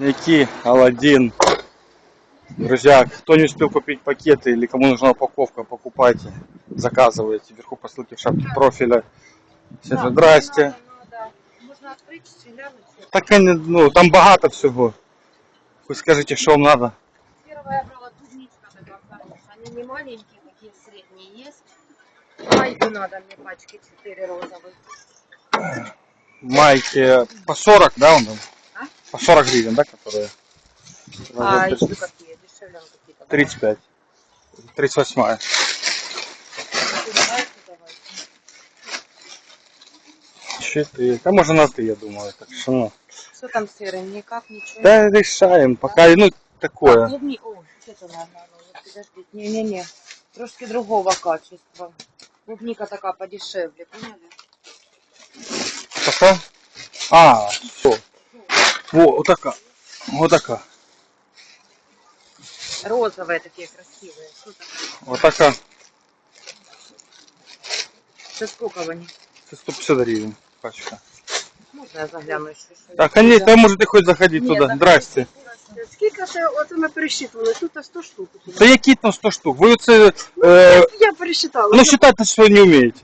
Мяки, Алладин. Друзья, кто не успел купить пакеты или кому нужна упаковка, покупайте, заказывайте. Вверху по ссылке в шапке профиля. Всем здрасте. Можна відкрити чи глянути? Так, ну, там багато всього. Ви скажите, що вам надо. Первая я брала клубничка. Они не маленькие, такие средние есть. Майку надо мне пачки 4 розовых. Майки по 40, да, он там? А? По 40 гривен, да, которые? А еще какие? Дешевле какие-то. 35. 38. Ты знаешь, давай. 4. Да можно на ты, я думаю. Так что, ну. Что там серый? Никак, ничего. Да, решаем. Пока, ну, такое. Клубни... О, это надо. ну, Подожди. Не-не-не. Трошки другого качества. Клубника такая подешевле, поняли? Пока? А, все. Во, вот такая. Вот такая. Розовые такие красивые. Что там? Вот такая. Это сколько они? Це 150 гривен. Пачка. Можно я загляну еще? что Так, а нет, можете ты хоть заходить Ні, туда. заходи. Здрасте. Скільки це, оце ми пересчитували? Тут 100 штук. Та які там 100 штук? Ви це, е, Я пересчитала. ну, считати, що не вмієте.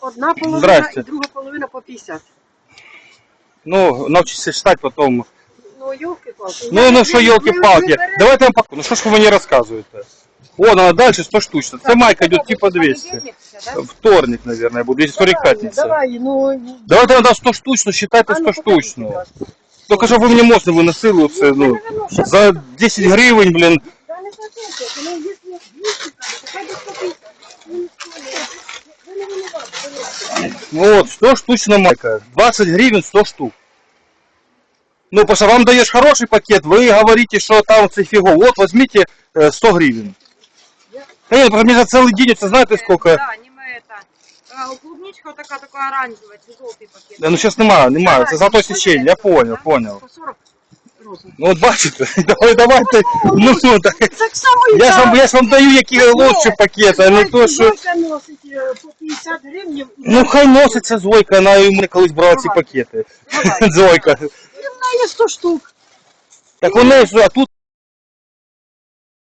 Одна половина Здрасте. і друга половина по 50. Ну, навчитися читати потім. Ну, елки-палки. Ну, ну що, елки-палки. Давайте я вам покажу. Ну що ж ви мені розказуєте? О, вона далі 100 штучно. Це майка йде типа 200. Вторник, наверное, буде. Здесь вторник, пятница. Давай, ну... Давайте надо 100 штучно, считайте а ну, 100 покажи, штучно. будь ласка. Только щоб ви мені мозги виносили оце, ну, за 10 гривень, блін. Вот, 100 штучно майка. 20 гривен 100 штук. Ну, потому что вам даешь хороший пакет, вы говорите, что там це фиго. Вот, возьмите э, 100 гривен. Да нет, потому что мне за целый день, это знаете сколько? Да, не мы это. А, клубничка вот такая, такая оранжевая, это желтый пакет. Да, ну сейчас нема, нема, це золотое сечение, я понял, понял. 140 розових. Ну от бачите, давай, давайте, ну, ну так, Так само і я ж вам, я ж вам даю які лучші пакети, а не то, що... Зойка носить е, по 50 гривень. Ну хай носиться Зойка, вона і мене колись брала ці пакети. Зойка. І в неї 100 штук. Так вони ж, а тут